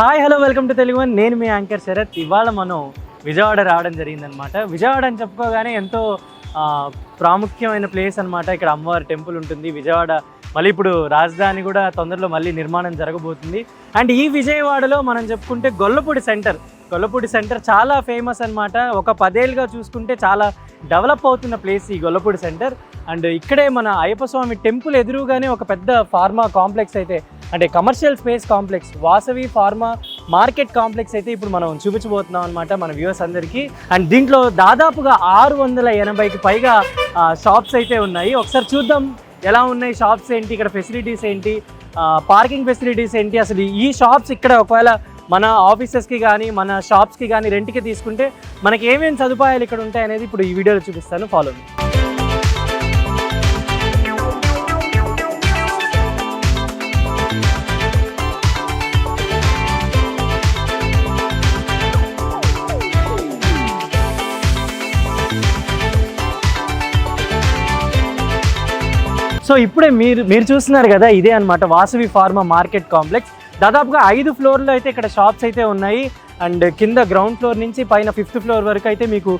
Hi hello welcome to Telugu one. నేను మీ anchor Sarath. ఇవాళ మనం విజయవాడ రావడం జరిగిందనమాట విజయవాడ అని చెప్పుకోగానే ఎంతో ప్రాముఖ్యమైన ప్లేస్ అన్నమాట. ఇక్కడ అమ్మవారి టెంపుల్ ఉంటుంది. విజయవాడ మళ్ళీ ఇప్పుడు రాజధాని కూడా తొందరలో మళ్ళీ నిర్మాణం జరగబోతుంది. అండ్ ఈ విజయవాడలో మనం చెప్పుకుంటే గొల్లపూడి సెంటర్. గొల్లపూడి సెంటర్ చాలా ఫేమస్ అన్నమాట. ఒక పదేళ్ళుగా చూసుకుంటే చాలా డెవలప్ అవుతున్న ప్లేస్ ఈ గొల్లపూడి సెంటర్. అండ్ ఇక్కడే మన అయ్యప్ప స్వామి టెంపుల్ ఎదురుగానే ఒక పెద్ద ఫార్మా కాంప్లెక్స్ అయితే అంటే commercial space complex Vasavi pharma market complex అయితే ఇప్పుడు మనం చూపించబోతున్నాం అనమాట మన వ్యూవర్స్ అందరికీ. అండ్ దీంట్లో దాదాపుగా ఆరు వందల ఎనభైకి పైగా షాప్స్ అయితే ఉన్నాయి. ఒకసారి చూద్దాం ఎలా ఉన్నాయి షాప్స్ ఏంటి ఇక్కడ ఫెసిలిటీస్ ఏంటి పార్కింగ్ ఫెసిలిటీస్ ఏంటి. అసలు ఈ షాప్స్ ఇక్కడ ఒకవేళ మన ఆఫీసెస్కి కానీ మన షాప్స్కి కానీ రెంట్కి తీసుకుంటే మనకి ఏమేమి సదుపాయాలు ఇక్కడ ఉంటాయి అనేది ఇప్పుడు ఈ వీడియోలో చూపిస్తాను. ఫాలో సో ఇప్పుడే మీరు మీరు చూస్తున్నారు కదా ఇదే అన్నమాట వాసవి ఫార్మా మార్కెట్ కాంప్లెక్స్. దాదాపుగా ఐదు ఫ్లోర్లో అయితే ఇక్కడ షాప్స్ అయితే ఉన్నాయి. అండ్ కింద గ్రౌండ్ ఫ్లోర్ నుంచి పైన ఫిఫ్త్ ఫ్లోర్ వరకు అయితే మీకు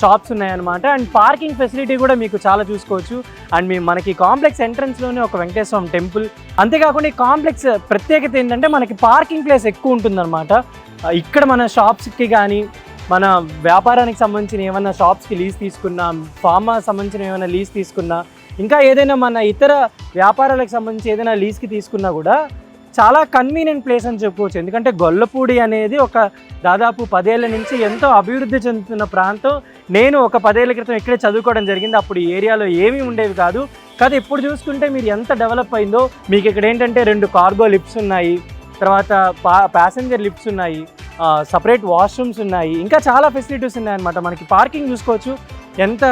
షాప్స్ ఉన్నాయన్నమాట. అండ్ పార్కింగ్ ఫెసిలిటీ కూడా మీకు చాలా చూసుకోవచ్చు. అండ్ మీ మనకి కాంప్లెక్స్ ఎంట్రన్స్లోనే ఒక వెంకటేశ్వరం టెంపుల్. అంతేకాకుండా ఈ కాంప్లెక్స్ ప్రత్యేకత ఏంటంటే మనకి పార్కింగ్ ప్లేస్ ఎక్కువ ఉంటుందన్నమాట. ఇక్కడ మన షాప్స్కి కానీ మన వ్యాపారానికి సంబంధించిన ఏమైనా షాప్స్కి లీజ్ తీసుకున్నా ఫార్మా సంబంధించిన ఏమైనా లీజ్ తీసుకున్నా ఇంకా ఏదైనా మన ఇతర వ్యాపారాలకు సంబంధించి ఏదైనా లీజ్కి తీసుకున్నా కూడా చాలా కన్వీనియంట్ ప్లేస్ అని చెప్పుకోవచ్చు. ఎందుకంటే గొల్లపూడి అనేది ఒక దాదాపు పదేళ్ళ నుంచి ఎంతో అభివృద్ధి చెందుతున్న ప్రాంతం. నేను ఒక పదేళ్ళ క్రితం ఇక్కడే చదువుకోవడం జరిగింది. అప్పుడు ఈ ఏరియాలో ఏమీ ఉండేవి కాదు. కాదు ఇప్పుడు చూసుకుంటే మీరు ఎంత డెవలప్ అయిందో మీకు ఇక్కడ ఏంటంటే రెండు కార్గో లిప్స్ ఉన్నాయి. తర్వాత పా ప్యాసింజర్ లిప్స్ ఉన్నాయి. సపరేట్ వాష్రూమ్స్ ఉన్నాయి. ఇంకా చాలా ఫెసిలిటీస్ ఉన్నాయి అనమాట మనకి పార్కింగ్ చూసుకోవచ్చు. ఎంత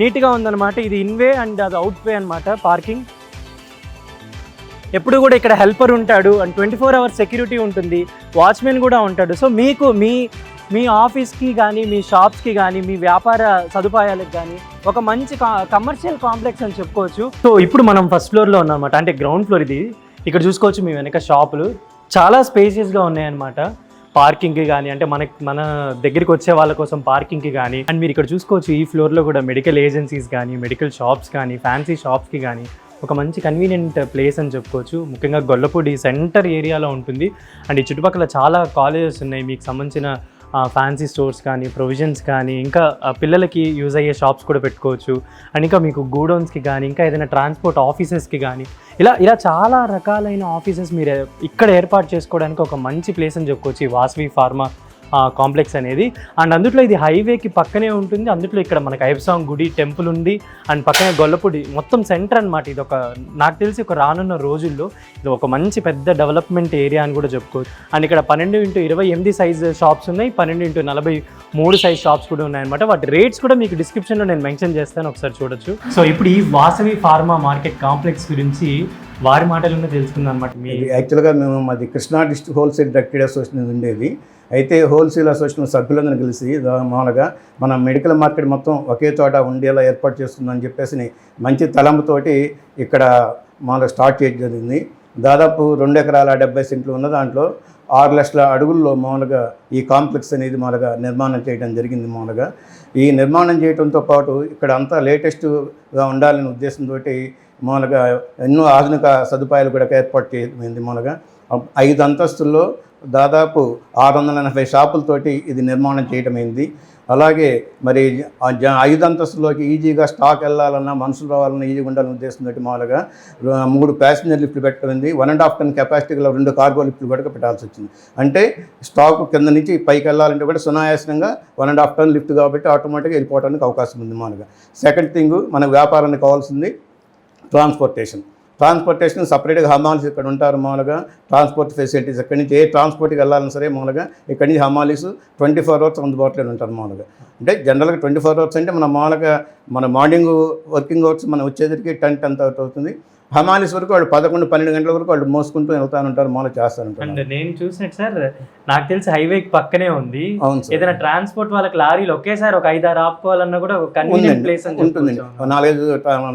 నీట్గా ఉందన్నమాట. ఇది ఇన్వే అండ్ అది అవుట్ వే అనమాట పార్కింగ్ ఎప్పుడు కూడా ఇక్కడ హెల్పర్ ఉంటాడు and twenty four hours security ఉంటుంది వాచ్మెన్ కూడా ఉంటాడు. సో మీకు మీ మీ ఆఫీస్కి కానీ మీ షాప్స్కి కానీ మీ వ్యాపార సదుపాయాలకు కానీ ఒక మంచి కమర్షియల్ కాంప్లెక్స్ అని చెప్పుకోవచ్చు. సో ఇప్పుడు మనం ఫస్ట్ ఫ్లోర్లో ఉన్నామన్నమాట. అంటే గ్రౌండ్ ఫ్లోర్ ఇది. ఇక్కడ చూసుకోవచ్చు మీ వెనక షాపులు. చాలా స్పేసియస్గా ఉన్నాయన్నమాట. పార్కింగ్కి కానీ అంటే మనకి మన దగ్గరికి వచ్చే వాళ్ళ కోసం పార్కింగ్కి కానీ అండ్ మీరు ఇక్కడ చూసుకోవచ్చు ఈ ఫ్లోర్లో కూడా మెడికల్ ఏజెన్సీస్ కానీ మెడికల్ షాప్స్ కానీ ఫ్యాన్సీ షాప్స్కి కానీ ఒక మంచి కన్వీనియంట్ ప్లేస్ అని చెప్పుకోవచ్చు. ముఖ్యంగా గొల్లపూడి సెంటర్ ఏరియాలో ఉంటుంది. అండ్ ఈ చుట్టుపక్కల చాలా కాలేజెస్ ఉన్నాయి. మీకు సంబంధించిన ఫ్యాన్సీ స్టోర్స్ కానీ ప్రొవిజన్స్ కానీ ఇంకా పిల్లలకి యూజ్ అయ్యే షాప్స్ కూడా పెట్టుకోవచ్చు. అండ్ ఇంకా మీకు గూడౌన్స్కి కానీ ఇంకా ఏదైనా ట్రాన్స్పోర్ట్ ఆఫీసెస్కి కానీ ఇలా ఇలా చాలా రకాలైన ఆఫీసెస్ మీరు ఇక్కడ ఏర్పాటు చేసుకోవడానికి ఒక మంచి ప్లేస్ అని చెప్పుకోవచ్చు. ఈ వాసవి ఫార్మా కాంప్లెక్స్ అనేది. అండ్ అందులో ఇది హైవేకి పక్కనే ఉంటుంది. అందులో ఇక్కడ మనకి ఐబ్సాంగ్ గుడి టెంపుల్ ఉంది. అండ్ పక్కనే గొల్లపూడి మొత్తం సెంటర్ అనమాట ఇది ఒక నాకు తెలిసి ఒక రానున్న రోజుల్లో ఇది ఒక మంచి పెద్ద డెవలప్మెంట్ ఏరియా అని కూడా చెప్పుకోవచ్చు. అండ్ ఇక్కడ పన్నెండు ఇంటూ ఇరవై ఎనిమిది సైజ్ షాప్స్ ఉన్నాయి. పన్నెండు ఇంటూ నలభై మూడు సైజ్ షాప్స్ కూడా ఉన్నాయన్నమాట. వాటి రేట్స్ కూడా మీకు డిస్క్రిప్షన్లో నేను మెన్షన్ చేస్తాను. ఒకసారి చూడొచ్చు. సో ఇప్పుడు ఈ వాసవి ఫార్మా మార్కెట్ కాంప్లెక్స్ గురించి వారి మాటలు తెలుసుకుందాం అనమాట మీ యాక్చువల్గా మేము మాది Krishna district wholesale trade association ఉండేది. అయితే హోల్సేల్ అసోసియేషన్ సభ్యులందరూ కలిసి మామూలుగా మన మెడికల్ మార్కెట్ మొత్తం ఒకే చోట ఉండేలా ఏర్పాటు చేస్తుందని చెప్పేసి మంచి తలంపుతోటి ఇక్కడ మామూలుగా స్టార్ట్ చేయడం జరిగింది. దాదాపు రెండు ఎకరాల డెబ్బై సెంట్లు ఉన్న దాంట్లో ఆరు లక్షల అడుగుల్లో మామూలుగా ఈ కాంప్లెక్స్ అనేది మామూలుగా నిర్మాణం చేయడం జరిగింది మామూలుగా. ఈ నిర్మాణం చేయడంతో పాటు ఇక్కడ అంతా లేటెస్ట్గా ఉండాలనే ఉద్దేశంతో మూలగా ఎన్నో ఆధునిక సదుపాయాలు కూడా ఏర్పాటు చేయమైంది మూలగా ఐదు అంతస్తుల్లో దాదాపు ఆరు వందల ఎనభై షాపులతోటి ఇది నిర్మాణం చేయటమైంది. అలాగే మరి ఐదు అంతస్తులోకి ఈజీగా స్టాక్ వెళ్ళాలన్నా మనుషులు రావాలన్నా ఈజీగా ఉండాలని ఉద్దేశంతో మామూలుగా మూడు ప్యాసింజర్ లిఫ్ట్లు పెట్టమైంది one and half ton capacity గల రెండు కార్గో లిఫ్ట్లు కూడా పెట్టాల్సి వచ్చింది. అంటే స్టాక్ కింద నుంచి పైకి వెళ్ళాలంటే కూడా సునాయాసంగా one and half ton lift కాబట్టి ఆటోమేటిక్గా వెళ్ళిపోవడానికి అవకాశం ఉంది మామూలుగా. సెకండ్ థింగ్ మన వ్యాపారానికి కావాల్సింది ట్రాన్స్పోర్టేషన్. ట్రాన్స్పోర్టేషన్ సపరేట్గా హమాలీస్ ఇక్కడ ఉంటారు మామూలుగా. ట్రాన్స్పోర్ట్ ఫెసిలిటీస్ ఇక్కడి నుంచి ఏ ట్రాన్స్పోర్ట్కి వెళ్ళాలన్నా సరే మామూలుగా ఇక్కడి నుంచి హమాలీస్ ట్వంటీ ఫోర్ అవర్స్ అందుబాటులో ఉంటారు మామూలుగా. అంటే జనరల్గా ట్వంటీ ఫోర్ అవర్స్ అంటే మన మామూలుగా మన మార్నింగ్ వర్కింగ్ అవర్స్ మనం వచ్చేసరికి టెన్ టెన్త్ అవుట్ అవుతుంది. హమాలీస్ వరకు వాళ్ళు పదకొండు పన్నెండు గంటల వరకు వాళ్ళు మోసుకుంటూ వెళ్తా ఉంటారు మామూలుగా చేస్తూ ఉంటారు అండ్ నేను చూసినట్టు సార్ నాకు తెలిసి హైవేకి పక్కనే ఉంది. అవును ఏదైనా ట్రాన్స్పోర్ట్ వాళ్ళకి లారీలు ఒకేసారి ఒక ఐదు ఆరు ఆపుకోవాలన్నా కూడా ఒక కన్వీనియంట్ ప్లేస్ చెప్పుకోవచ్చు. నాలుగైదు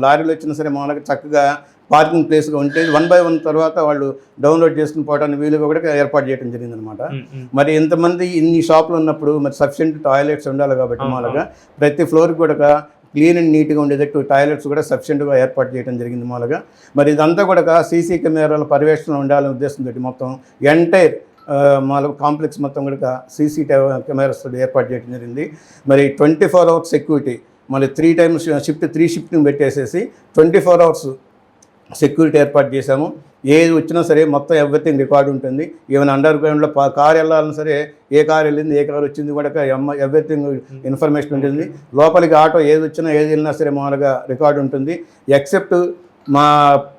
లారీలు వచ్చినా సరే మామూలుగా చక్కగా పార్కింగ్ ప్లేస్గా ఉంటే వన్ బై వన్ తర్వాత వాళ్ళు డౌన్లోడ్ చేసుకుని పోవడానికి వీలుగా కూడా ఏర్పాటు చేయడం జరిగిందనమాట మరి ఇంతమంది ఇన్ని షాపులు ఉన్నప్పుడు మరి సఫిషియెంట్ టాయిలెట్స్ ఉండాలి కాబట్టి మామూలుగా ప్రతి ఫ్లోర్ కూడా క్లీన్ అండ్ నీట్గా ఉండేటట్టు టాయిలెట్స్ కూడా సఫిషియెంట్గా ఏర్పాటు చేయడం జరిగింది మామూలుగా. మరి ఇదంతా కూడా సీసీ కెమెరాల పర్యవేక్షణ ఉండాలనే ఉద్దేశంతో మొత్తం ఎంటైర్ మాల కాంప్లెక్స్ మొత్తం కూడా సీసీ కెమెరాస్ ఏర్పాటు చేయడం జరిగింది. మరి ట్వంటీ ఫోర్ అవర్స్ సెక్యూరిటీ మళ్ళీ త్రీ టైమ్స్ షిఫ్ట్ త్రీ షిఫ్ట్ని పెట్టేసేసి ట్వంటీ ఫోర్ అవర్స్ సెక్యూరిటీ ఏర్పాటు చేశాము. ఏది వచ్చినా సరే మొత్తం ఎవ్రీథింగ్ రికార్డు ఉంటుంది. ఈవెన్ అండర్ గ్రౌండ్లో కార్ వెళ్ళాలన్నా సరే ఏ కార్ వెళ్ళింది ఏ కార్ వచ్చింది కూడా ఎవ్రీథింగ్ ఇన్ఫర్మేషన్ ఉంటుంది. లోపలికి ఆటో ఏది వచ్చినా ఏది వెళ్ళినా సరే మామూలుగా రికార్డు ఉంటుంది. ఎక్సెప్ట్ మా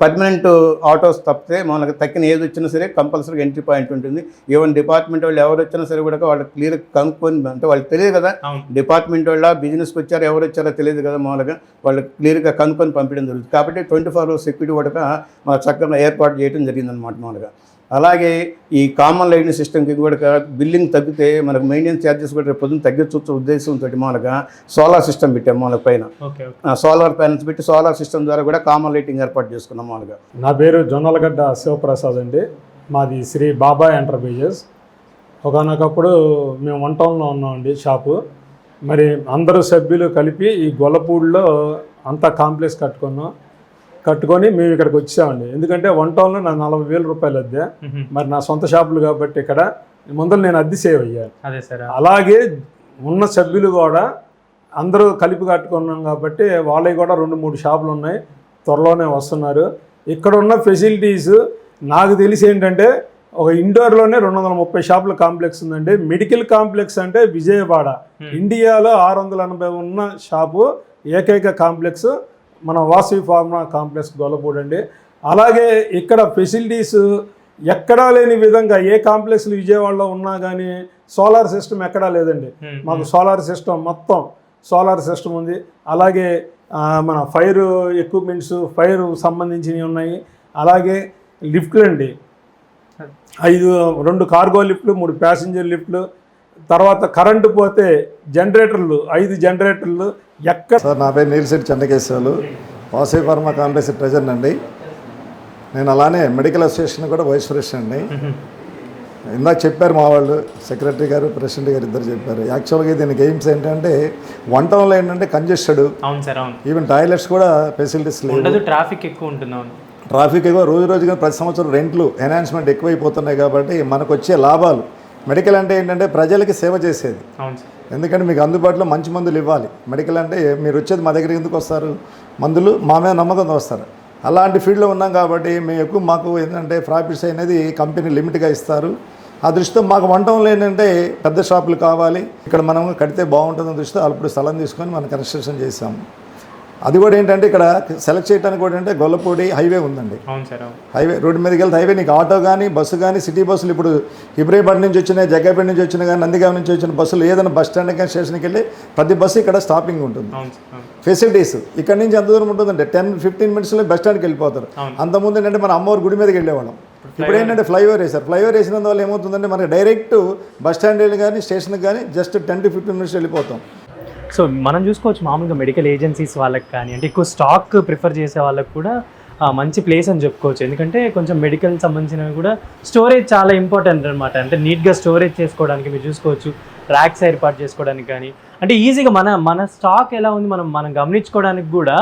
పర్మనెంట్ ఆటోస్ తప్పితే మనకు తక్కిన ఏది వచ్చినా సరే కంపల్సరీగా ఎంట్రీ పాయింట్ ఉంటుంది. ఈవెన్ డిపార్ట్మెంట్ వాళ్ళు ఎవరు వచ్చినా సరే కూడా వాళ్ళు క్లియర్ కనుక్కొని అంటే వాళ్ళకి తెలియదు కదా. డిపార్ట్మెంట్ వాళ్ళ బిజినెస్కి వచ్చారో ఎవరు వచ్చారో తెలియదు కదా మామూలుగా. వాళ్ళు క్లియర్గా కనుక్కొని పంపించడం జరుగుతుంది. కాబట్టి ట్వంటీ ఫోర్ అవర్స్ సెక్యూరిటీ కూడా మా చక్కగా ఏర్పాటు చేయడం జరిగిందనమాట మామూలుగా. అలాగే ఈ కామన్ లైన్ సిస్టమ్కి కూడా బిల్లింగ్ తగ్గితే మనకు మెయింటెనెన్స్ ఛార్జెస్ కూడా రేపు పొద్దున్న తగ్గించవచ్చు ఉద్దేశంతో మామూలుగా సోలార్ సిస్టమ్ పెట్టాం మామూలుగా పైన. Okay okay. సోలార్ ప్యానల్స్ పెట్టి సోలార్ సిస్టమ్ ద్వారా కూడా కామన్ లైటింగ్ ఏర్పాటు చేసుకున్నాం మామూలుగా నా పేరు జొన్నలగడ్డ శివప్రసాద్ అండి. మాది శ్రీ బాబాయ్ ఎంటర్ప్రైజెస్. ఒకనొకప్పుడు మేము వన్ టౌన్లో ఉన్నామండి షాపు. మరి అందరూ సభ్యులు కలిపి ఈ గొల్లపూడిలో అంతా కాంప్లెక్స్ కట్టుకున్నాం. కట్టుకొని మేము ఇక్కడికి వచ్చామండి. ఎందుకంటే వన్ టౌన్లో నా నలభై వేల రూపాయలు అద్దె. మరి నా సొంత షాపులు కాబట్టి ఇక్కడ ముందర నేను అద్దె సేవ్ అయ్యాను అదే సార్ అలాగే ఉన్న సభ్యులు కూడా అందరూ కలిపి కట్టుకున్నాం కాబట్టి వాళ్ళవి కూడా రెండు మూడు షాపులు ఉన్నాయి. త్వరలోనే వస్తున్నారు. ఇక్కడ ఉన్న ఫెసిలిటీస్ నాకు తెలిసి ఏంటంటే ఒక ఇండోర్లోనే రెండు వందల ముప్పై షాపుల కాంప్లెక్స్ ఉందండి. మెడికల్ కాంప్లెక్స్ అంటే విజయవాడ. ఇండియాలో ఆరు వందల ఎనభై ఉన్న షాపు ఏకైక కాంప్లెక్స్ మన వాసవి ఫార్మా కాంప్లెక్స్ గొల్లపూడి అండి అలాగే ఇక్కడ ఫెసిలిటీస్ ఎక్కడా లేని విధంగా ఏ కాంప్లెక్స్లు విజయవాడలో ఉన్నా కానీ సోలార్ సిస్టమ్ ఎక్కడా లేదండి. మాకు సోలార్ సిస్టమ్ మొత్తం సోలార్ సిస్టమ్ ఉంది. అలాగే మన ఫైర్ ఎక్విప్మెంట్స్ ఫైర్ సంబంధించినవి ఉన్నాయి. అలాగే లిఫ్ట్లు అండి. ఐదు రెండు కార్గో లిఫ్ట్లు మూడు ప్యాసింజర్ లిఫ్ట్లు తర్వాత కరెంటు పోతే జనరేటర్లు ఐదు జనరేటర్లు ఎక్కడ సార్ నా పేరు Neelashetti Chennakeswarlu Vasavi pharma complex president అండి. నేను అలానే మెడికల్ అసోసియేషన్ కూడా వైస్ ప్రెసిడెంట్ అండి. ఇందాక చెప్పారు మా వాళ్ళు సెక్రటరీ గారు ప్రెసిడెంట్ గారు ఇద్దరు చెప్పారు. యాక్చువల్గా దీనికి ఎయిమ్స్ ఏంటంటే వన్ టౌన్లో ఏంటంటే కంజెస్టెడ్. అవును సార్ అవును. ఈవెన్ టాయిలెట్స్ కూడా ఫెసిలిటీస్ లేవు. ఉండదు ట్రాఫిక్ ఎక్కువ ఉంటుంది అవును. ట్రాఫిక్ ఎక్కువ రోజు రోజుగా ప్రతి సంవత్సరం రెంట్లు ఎన్హాన్స్మెంట్ ఎక్కువైపోతున్నాయి కాబట్టి మనకు వచ్చే లాభాలు. మెడికల్ అంటే ఏంటంటే ప్రజలకి సేవ చేసేది. ఎందుకంటే మీకు అందుబాటులో మంచి మందులు ఇవ్వాలి. మెడికల్ అంటే మీరు వచ్చేది మా దగ్గర ఎందుకు వస్తారు? మందులు మా మీద నమ్మకంతో వస్తారు. అలాంటి ఫీల్డ్లో ఉన్నాం కాబట్టి మేము ఎక్కువ మాకు ఏంటంటే ప్రాఫిట్స్ అనేది కంపెనీ లిమిట్గా ఇస్తారు. ఆ దృష్టితో మాకు వంటంలో ఏంటంటే పెద్ద షాపులు కావాలి. ఇక్కడ మనం కడితే బాగుంటుందని దృష్టితో అప్పుడు స్థలం తీసుకొని మనం కన్స్ట్రక్షన్ చేసాము అది కూడా ఏంటంటే ఇక్కడ సెలెక్ట్ చేయడానికి కూడా అంటే గొల్లపూడి హైవే ఉందండి. అవును సార్ అవును. హైవే రోడ్డు మీదకి వెళ్తే హైవే నీకు ఆటో కానీ బస్సు కానీ సిటీ బస్సులు ఇప్పుడు ఇబ్రాహీపట్నం నుంచి వచ్చినాయి జగ్గాపేట నుంచి వచ్చిన కానీ నందిగాం నుంచి వచ్చిన బస్సులు ఏదైనా బస్ స్టాండ్ కానీ స్టేషన్కి వెళ్ళి ప్రతి బస్సు ఇక్కడ స్టాపింగ్ ఉంటుంది. ఫెసిలిటీస్ ఇక్కడ నుంచి ఎంత దూరం ఉంటుందంటే టెన్ ఫిఫ్టీన్ మినిట్స్లో బస్ స్టాండ్కి వెళ్ళిపోతారు. అంతకుముందు ఏంటంటే మన అమ్మవారి గుడి మీదకి వెళ్ళేవాళ్ళం. ఇప్పుడు ఏంటంటే ఫ్లైఓవర్ వేశారు ఫ్లైఓవర్ వేసినందువల్ల ఏమవుతుందంటే మనకి డైరెక్ట్ బస్ స్టాండ్ వెళ్ళి కానీ స్టేషన్కి కానీ just ten to fifteen minutes వెళ్ళిపోతాం. సో మనం చూసుకోవచ్చు మామూలుగా మెడికల్ ఏజెన్సీస్ వాళ్ళకి కానీ అంటే ఎక్కువ స్టాక్ ప్రిఫర్ చేసే వాళ్ళకి కూడా మంచి ప్లేస్ అని చెప్పుకోవచ్చు. ఎందుకంటే కొంచెం మెడికల్ సంబంధించినవి కూడా స్టోరేజ్ చాలా ఇంపార్టెంట్ అనమాట అంటే నీట్గా స్టోరేజ్ చేసుకోవడానికి మీరు చూసుకోవచ్చు ర్యాక్స్ ఏర్పాటు చేసుకోవడానికి కానీ. అంటే ఈజీగా మన మన స్టాక్ ఎలా ఉంది మనం మనం గమనించుకోవడానికి కూడా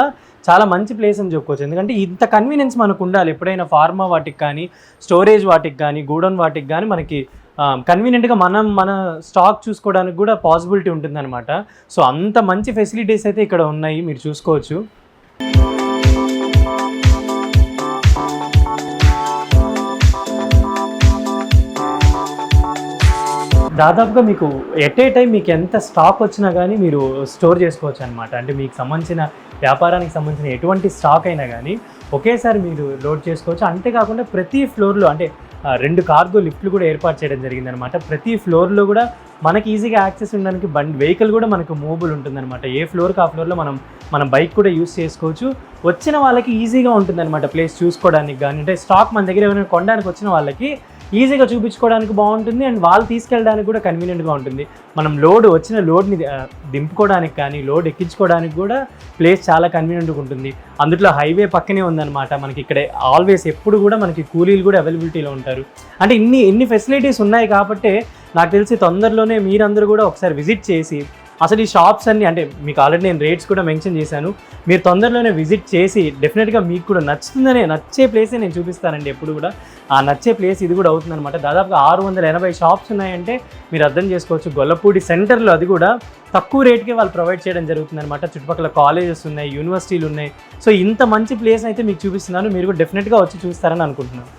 చాలా మంచి ప్లేస్ అని చెప్పుకోవచ్చు. ఎందుకంటే ఇంత కన్వీనియన్స్ మనకు ఉండాలి. ఎప్పుడైనా ఫార్మా వాటికి కానీ స్టోరేజ్ వాటికి కానీ గూడౌన్ వాటికి కానీ మనకి కన్వీనియంట్గా మనం మన స్టాక్ చూసుకోవడానికి కూడా పాసిబిలిటీ ఉంటుందన్నమాట. సో అంత మంచి ఫెసిలిటీస్ అయితే ఇక్కడ ఉన్నాయి మీరు చూసుకోవచ్చు. దాదాపుగా మీకు ఎట్ ఏ టైం మీకు ఎంత స్టాక్ వచ్చినా కానీ మీరు స్టోర్ చేసుకోవచ్చు అనమాట అంటే మీకు సంబంధించిన వ్యాపారానికి సంబంధించిన ఎటువంటి స్టాక్ అయినా కానీ ఒకేసారి మీరు లోడ్ చేసుకోవచ్చు. అంతేకాకుండా ప్రతి ఫ్లోర్లో అంటే రెండు కార్గో లిఫ్ట్లు కూడా ఏర్పాటు చేయడం జరిగిందనమాట ప్రతి ఫ్లోర్లో కూడా మనకి ఈజీగా యాక్సెస్ ఉండడానికి బండి వెహికల్ కూడా మనకు మూవబుల్ ఉంటుందన్నమాట. ఏ ఫ్లోర్కి ఆ ఫ్లోర్లో మనం మన బైక్ కూడా యూస్ చేసుకోవచ్చు. వచ్చిన వాళ్ళకి ఈజీగా ఉంటుందన్నమాట ప్లేస్ చూసుకోవడానికి కానీ అంటే స్టాక్ మన దగ్గర ఏమైనా కొనడానికి వచ్చిన వాళ్ళకి ఈజీగా చూపించుకోవడానికి బాగుంటుంది అండ్ వాళ్ళు తీసుకెళ్ళడానికి కూడా కన్వీనియంట్గా ఉంటుంది. మనం లోడ్ వచ్చిన లోడ్ని దింపుకోవడానికి కానీ లోడ్ ఎక్కించుకోవడానికి కూడా ప్లేస్ చాలా కన్వీనియంట్గా ఉంటుంది. అందులో హైవే పక్కనే ఉందన్నమాట. మనకి ఇక్కడ ఆల్వేస్ ఎప్పుడు కూడా మనకి కూలీలు కూడా అవైలబిలిటీలో ఉంటారు. అంటే ఇన్ని ఇన్ని ఫెసిలిటీస్ ఉన్నాయి కాబట్టి నాకు తెలిసి తొందరలోనే మీరందరూ కూడా ఒకసారి విజిట్ చేసి అసలు ఈ షాప్స్ అన్ని అంటే మీకు ఆల్రెడీ నేను రేట్స్ కూడా మెన్షన్ చేశాను. మీరు తొందరలోనే విజిట్ చేసి డెఫినెట్గా మీకు కూడా నచ్చుతుందనే నచ్చే ప్లేసే నేను చూపిస్తానండి ఎప్పుడు కూడా. ఆ నచ్చే ప్లేస్ ఇది కూడా అవుతుందన్నమాట. దాదాపుగా ఆరు వందల ఎనభై షాప్స్ ఉన్నాయంటే మీరు అర్థం చేసుకోవచ్చు. గొల్లపూడి సెంటర్లో అది కూడా తక్కువ రేట్కే వాళ్ళు ప్రొవైడ్ చేయడం జరుగుతుందన్నమాట. చుట్టుపక్కల కాలేజెస్ ఉన్నాయి యూనివర్సిటీలు ఉన్నాయి. సో ఇంత మంచి ప్లేస్ అయితే మీకు చూపిస్తున్నాను. మీరు కూడా డెఫినెట్గా వచ్చి చూస్తారని అనుకుంటున్నాను.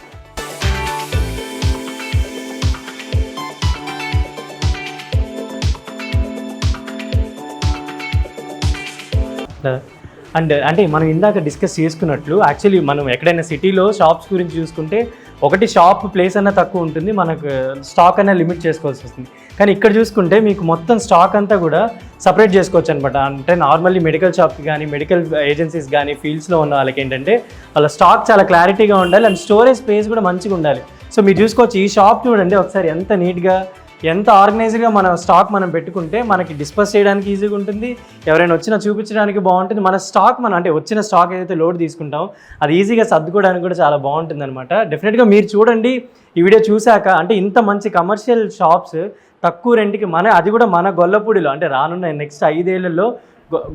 అండ్ అంటే మనం ఇందాక డిస్కస్ చేసుకున్నట్లు యాక్చువల్లీ మనం ఎక్కడైనా సిటీలో షాప్స్ గురించి చూసుకుంటే ఒకటి షాప్ ప్లేస్ అన్న తక్కువ ఉంటుంది మనకు స్టాక్ అన్న లిమిట్ చేసుకోవాల్సి వస్తుంది. కానీ ఇక్కడ చూసుకుంటే మీకు మొత్తం స్టాక్ అంతా కూడా సపరేట్ చేసుకోవచ్చు అనమాట అంటే నార్మల్లీ మెడికల్ షాప్కి కానీ మెడికల్ ఏజెన్సీస్ కానీ ఫీల్డ్స్లో ఉన్న వాళ్ళకి ఏంటంటే వాళ్ళ స్టాక్ చాలా క్లారిటీగా ఉండాలి అండ్ స్టోరేజ్ స్పేస్ కూడా మంచిగా ఉండాలి. సో మీరు చూసుకోవచ్చు ఈ షాప్ చూడండి ఒకసారి ఎంత నీట్గా ఎంత ఆర్గనైజ్డ్గా మన స్టాక్ మనం పెట్టుకుంటే మనకి డిస్పస్ చేయడానికి ఈజీగా ఉంటుంది. ఎవరైనా వచ్చినా చూపించడానికి బాగుంటుంది. మన స్టాక్ మనం అంటే వచ్చిన స్టాక్ ఏదైతే లోడ్ తీసుకుంటామో అది ఈజీగా సర్దుకోవడానికి కూడా చాలా బాగుంటుంది అనమాట డెఫినెట్గా మీరు చూడండి ఈ వీడియో చూశాక అంటే ఇంత మంచి కమర్షియల్ షాప్స్ తక్కువ రెంట్కి మన అది కూడా మన గొల్లపూడిలో అంటే రానున్న నెక్స్ట్ ఐదేళ్ళలో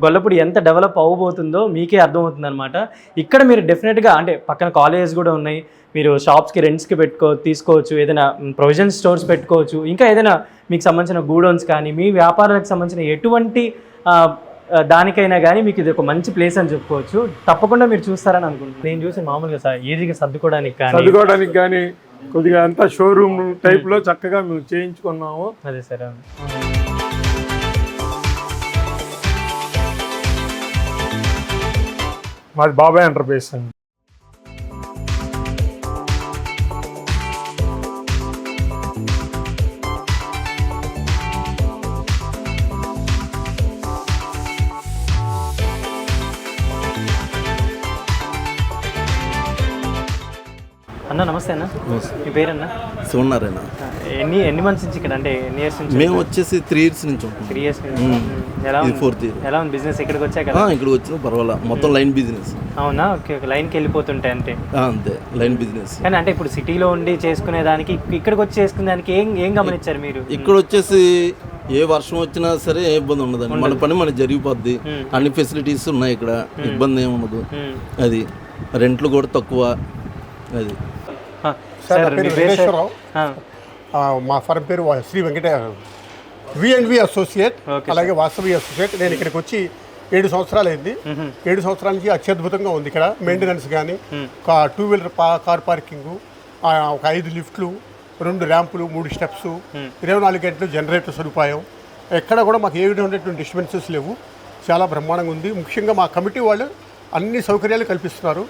గొల్లపూడి ఎంత డెవలప్ అవ్వబోతుందో మీకే అర్థమవుతుంది అనమాట ఇక్కడ మీరు డెఫినెట్గా అంటే పక్కన కాలేజెస్ కూడా ఉన్నాయి. మీరు షాప్స్కి రెంట్స్కి పెట్టుకో తీసుకోవచ్చు. ఏదైనా ప్రొవిజన్ స్టోర్స్ పెట్టుకోవచ్చు. ఇంకా ఏదైనా మీకు సంబంధించిన గూడౌన్స్ కానీ మీ వ్యాపారాలకు సంబంధించిన ఎటువంటి దానికైనా కానీ మీకు ఇది ఒక మంచి ప్లేస్ అని చెప్పుకోవచ్చు. తప్పకుండా మీరు చూస్తారని అనుకుంటున్నాను. నేను చూసి మామూలుగా సార్ ఈజీగా సర్దుకోవడానికి కానీ చదువుకోవడానికి కానీ కొద్దిగా అంతా షోరూమ్ టైప్లో చక్కగా మేము చేయించుకున్నాము. అదే సార్ మాది బాబాయ్ ఎంటర్ప్రైజ్ అండి. అన్న నమస్తే అన్న. మీ పేరన్నా? శివనారాయణ ఎన్ని ఎన్ని మంత్స్ నుంచి ఇక్కడ అంటే ఎన్ని ఇయర్స్ నుంచి మేము వచ్చేసి త్రీ ఇయర్స్ నుంచి త్రీ ఇయర్స్. ఎలా ఉంది? ఫోర్త్ ఇయర్ ఎలా ఉంది బిజినెస్ ఇక్కడికి వచ్చాక ఇక్కడికి వచ్చిన పర్వాలా. మొత్తం లైన్ బిజినెస్ అవునా? Okay okay. లైన్కి వెళ్ళిపోతుంటాయి అంతే. అంతే. లైన్ బిజినెస్ కానీ అంటే ఇప్పుడు సిటీలో ఉండి చేసుకునే దానికి ఇక్కడికి వచ్చి చేసుకునే దానికి ఏం ఏం గమనించారు మీరు? ఇక్కడ వచ్చేసి ఏ వర్షం వచ్చినా సరే ఏ ఇబ్బంది ఉండదండి. మన పని మనకి జరిగిపోద్ది. అన్ని ఫెసిలిటీస్ ఉన్నాయి ఇక్కడ. ఇబ్బంది ఏమి ఉండదు. అది. రెంట్లు కూడా తక్కువ. అది. సార్ పేరు? వెంకటేశ్వరరావు. మా ఫర్మ్ పేరు శ్రీ వెంకట విఎన్వి అసోసియేట్ అలాగే వాసవి అసోసియేట్. నేను ఇక్కడికి వచ్చి ఏడు సంవత్సరాలు అయింది ఏడు సంవత్సరాల నుంచి అత్యద్భుతంగా ఉంది ఇక్కడ. మెయింటెనెన్స్ కానీ టూ వీలర్ పా కార్ పార్కింగ్ ఒక ఐదు లిఫ్ట్లు రెండు ర్యాంపులు మూడు స్టెప్స్ ఇరవై నాలుగు గంటలు జనరేటర్ సదుపాయం. ఎక్కడ కూడా మాకు ఏ విధమైనటువంటి డిస్టర్బెన్సెస్ లేవు. చాలా బ్రహ్మాండంగా ఉంది. ముఖ్యంగా మా కమిటీ వాళ్ళు అన్ని సౌకర్యాలు కల్పిస్తున్నారు.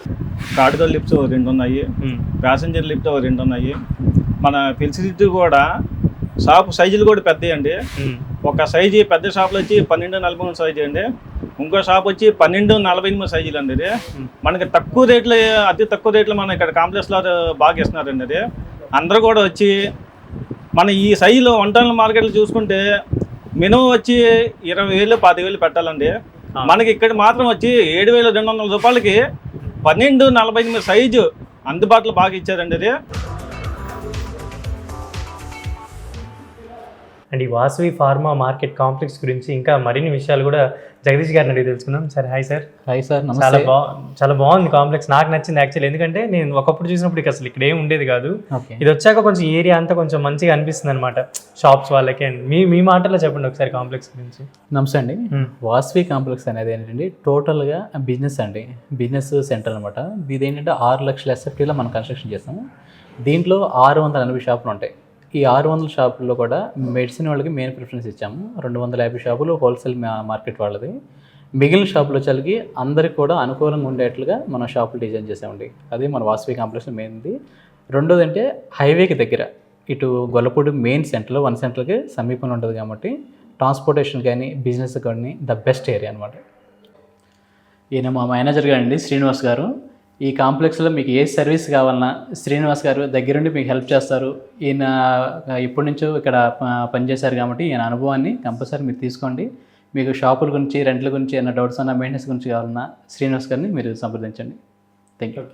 గాడిదల లిఫ్ట్స్ ఓ రెండు ఉన్నాయి. ప్యాసింజర్ లిఫ్ట్ రెండు ఉన్నాయి. మన ఫెసిలిటీ కూడా షాప్ సైజులు కూడా పెద్దవి అండి. ఒక సైజు పెద్ద షాపులు వచ్చి పన్నెండు నలభై మూడు సైజు అండి. ఇంకో షాప్ వచ్చి పన్నెండు నలభై ఎనిమిది సైజులు అండి ఇది. మనకి తక్కువ రేట్లు అతి తక్కువ రేట్లు మన ఇక్కడ కాంప్లెక్స్లో బాగా ఇస్తున్నారండి అది అందరూ కూడా వచ్చి మన ఈ సైజులో వన్ టన్నుల మార్కెట్లు చూసుకుంటే మినిమం వచ్చి ఇరవై వేలు పది వేలు పెట్టాలండి. మనకి ఇక్కడ మాత్రం వచ్చి ఏడు వేల రెండు వందల రూపాయలకి పన్నెండు నలభై ఎనిమిది సైజు అందుబాటులో బాగా ఇచ్చారండి అది. అండ్ ఈ వాసవి ఫార్మా మార్కెట్ కాంప్లెక్స్ గురించి ఇంకా మరిన్ని విషయాలు కూడా జగదీష్ గారిని అడిగి తెలుసుకుందాం. Sir hi sir hi sir చాలా నమస్తే. బా చాలా బాగుంది కాంప్లెక్స్ నాకు నచ్చింది యాక్చువల్లీ ఎందుకంటే నేను ఒకప్పుడు చూసినప్పుడు అసలు ఇక్కడ ఏం ఉండేది కాదు. ఇది వచ్చాక కొంచెం ఏరియా అంతా కొంచెం మంచిగా అనిపిస్తుంది అనమాట షాప్స్ వాళ్ళకి అండ్ మీ మీ మాటలో చెప్పండి ఒకసారి కాంప్లెక్స్ గురించి. నమస్తే అండి. మ్మ్. వాస్వి కాంప్లెక్స్ అనేది ఏంటంటే టోటల్గా బిజినెస్ అండి. బిజినెస్ సెంటర్ అనమాట ఇది ఏంటంటే ఆరు లక్షల ఎస్ఎఫ్టీలో మనం కన్స్ట్రక్షన్ చేస్తాము. దీంట్లో ఆరు వందల ఎనభై షాపులు ఉంటాయి. ఈ ఆరు వందల షాపుల్లో కూడా మెడిసిన్ వాళ్ళకి మెయిన్ ప్రిఫరెన్స్ ఇచ్చాము. రెండు వందల యాభై షాపులు హోల్సేల్ మార్కెట్ వాళ్ళది. మిగిలిన షాపులు వచ్చేసరికి అందరికి కూడా అనుకూలంగా ఉండేట్లుగా మనం షాపులు డిజైన్ చేసామండి. అది మన వాసవి కాంప్లెక్స్ మెయిన్ది రెండోది అంటే హైవేకి దగ్గర. ఇటు గొల్లపూడి మెయిన్ సెంటర్లో వన్ సెంటర్కి సమీపంలో ఉంటుంది కాబట్టి ట్రాన్స్పోర్టేషన్ కానీ బిజినెస్ కానీ ద బెస్ట్ ఏరియా అనమాట ఈయన మా మేనేజర్ గారండి శ్రీనివాస్ గారు. ఈ కాంప్లెక్స్లో మీకు ఏ సర్వీస్ కావాలన్నా శ్రీనివాస్ గారు దగ్గరుండి మీకు హెల్ప్ చేస్తారు. ఈయన ఇప్పటి నుంచో ఇక్కడ పనిచేశారు కాబట్టి ఈయన అనుభవాన్ని కంపల్సరీ మీరు తీసుకోండి. మీకు షాపుల గురించి రెంట్ల గురించి ఏమైనా డౌట్స్ ఉన్నా మెయింటెనెన్స్ గురించి కావాలన్నా శ్రీనివాస్ గారిని మీరు సంప్రదించండి. Thank you